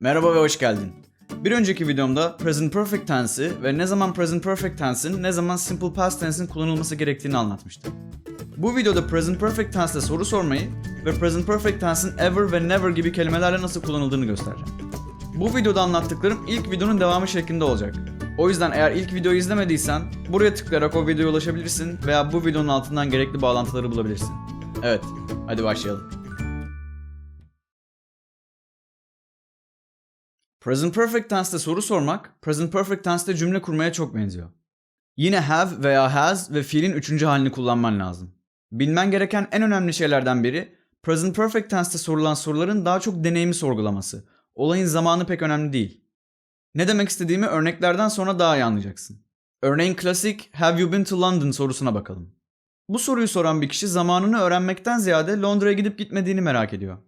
Merhaba ve hoş geldin. Bir önceki videomda present perfect tense'i ve ne zaman present perfect tense'in ne zaman simple past tense'in kullanılması gerektiğini anlatmıştım. Bu videoda present perfect tense'te soru sormayı ve present perfect tense'in ever ve never gibi kelimelerle nasıl kullanıldığını göstereceğim. Bu videoda anlattıklarım ilk videonun devamı şeklinde olacak. O yüzden eğer ilk videoyu izlemediysen buraya tıklayarak o videoya ulaşabilirsin veya bu videonun altından gerekli bağlantıları bulabilirsin. Evet, hadi başlayalım. Present Perfect Tense'te soru sormak, Present Perfect Tense'te cümle kurmaya çok benziyor. Yine have veya has ve fiilin üçüncü halini kullanman lazım. Bilmen gereken en önemli şeylerden biri, Present Perfect Tense'te sorulan soruların daha çok deneyimi sorgulaması. Olayın zamanı pek önemli değil. Ne demek istediğimi örneklerden sonra daha iyi anlayacaksın. Örneğin klasik Have you been to London sorusuna bakalım. Bu soruyu soran bir kişi zamanını öğrenmekten ziyade Londra'ya gidip gitmediğini merak ediyor.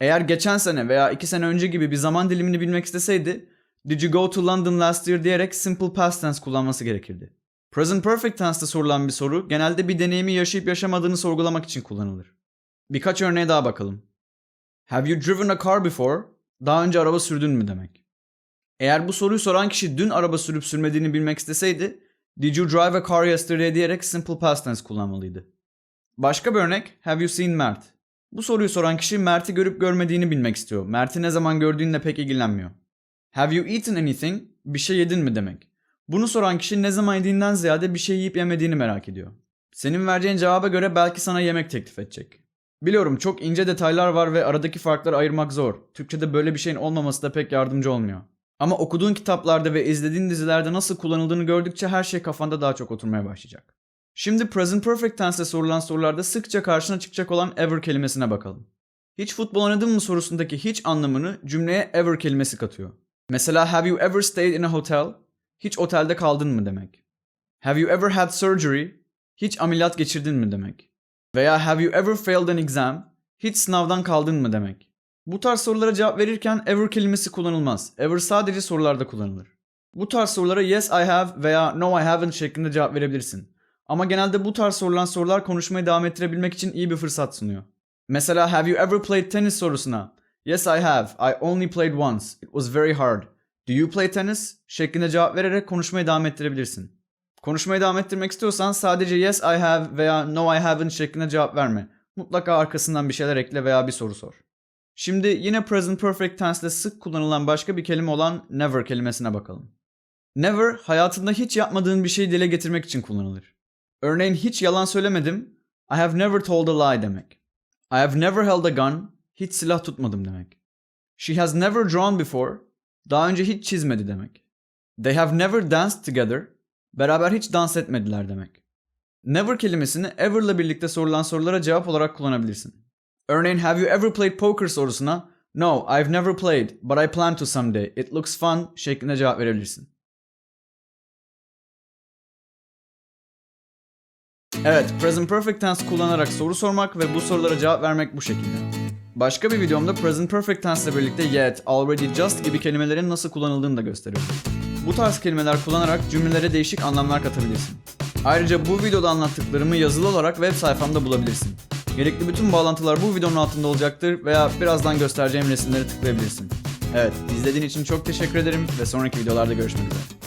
Eğer geçen sene veya iki sene önce gibi bir zaman dilimini bilmek isteseydi, Did you go to London last year diyerek simple past tense kullanması gerekirdi. Present perfect tense'te sorulan bir soru genelde bir deneyimi yaşayıp yaşamadığını sorgulamak için kullanılır. Birkaç örneğe daha bakalım. Have you driven a car before? Daha önce araba sürdün mü demek. Eğer bu soruyu soran kişi dün araba sürüp sürmediğini bilmek isteseydi, Did you drive a car yesterday diyerek simple past tense kullanmalıydı. Başka bir örnek, Have you seen Mert? Bu soruyu soran kişi Mert'i görüp görmediğini bilmek istiyor. Mert'i ne zaman gördüğünle pek ilgilenmiyor. Have you eaten anything? Bir şey yedin mi demek. Bunu soran kişi ne zaman yediğinden ziyade bir şey yiyip yemediğini merak ediyor. Senin vereceğin cevaba göre belki sana yemek teklif edecek. Biliyorum çok ince detaylar var ve aradaki farkları ayırmak zor. Türkçede böyle bir şeyin olmaması da pek yardımcı olmuyor. Ama okuduğun kitaplarda ve izlediğin dizilerde nasıl kullanıldığını gördükçe her şey kafanda daha çok oturmaya başlayacak. Şimdi present perfect tense'te sorulan sorularda sıkça karşına çıkacak olan ever kelimesine bakalım. Hiç futbol oynadın mı sorusundaki hiç anlamını cümleye ever kelimesi katıyor. Mesela have you ever stayed in a hotel? Hiç otelde kaldın mı demek. Have you ever had surgery? Hiç ameliyat geçirdin mi demek. Veya have you ever failed an exam? Hiç sınavdan kaldın mı demek. Bu tarz sorulara cevap verirken ever kelimesi kullanılmaz. Ever sadece sorularda kullanılır. Bu tarz sorulara yes I have veya no I haven't şeklinde cevap verebilirsin. Ama genelde bu tarz sorulan sorular konuşmayı devam ettirebilmek için iyi bir fırsat sunuyor. Mesela have you ever played tennis sorusuna Yes I have. I only played once. It was very hard. Do you play tennis? şeklinde cevap vererek konuşmayı devam ettirebilirsin. Konuşmayı devam ettirmek istiyorsan sadece yes I have veya no I haven't şeklinde cevap verme. Mutlaka arkasından bir şeyler ekle veya bir soru sor. Şimdi yine present perfect tense'de sık kullanılan başka bir kelime olan never kelimesine bakalım. Never hayatında hiç yapmadığın bir şeyi dile getirmek için kullanılır. Örneğin hiç yalan söylemedim. I have never told a lie demek. I have never held a gun. Hiç silah tutmadım demek. She has never drawn before. Daha önce hiç çizmedi demek. They have never danced together. Beraber hiç dans etmediler demek. Never kelimesini ever'la birlikte sorulan sorulara cevap olarak kullanabilirsin. Örneğin have you ever played poker sorusuna No, I've never played, but I plan to someday. It looks fun şeklinde cevap verebilirsin. Evet, present perfect tense kullanarak soru sormak ve bu sorulara cevap vermek bu şekilde. Başka bir videomda present perfect tense ile birlikte yet, already, just gibi kelimelerin nasıl kullanıldığını da gösteriyorum. Bu tarz kelimeler kullanarak cümlelere değişik anlamlar katabilirsin. Ayrıca bu videoda anlattıklarımı yazılı olarak web sayfamda bulabilirsin. Gerekli bütün bağlantılar bu videonun altında olacaktır veya birazdan göstereceğim resimleri tıklayabilirsin. Evet, izlediğin için çok teşekkür ederim ve sonraki videolarda görüşmek üzere.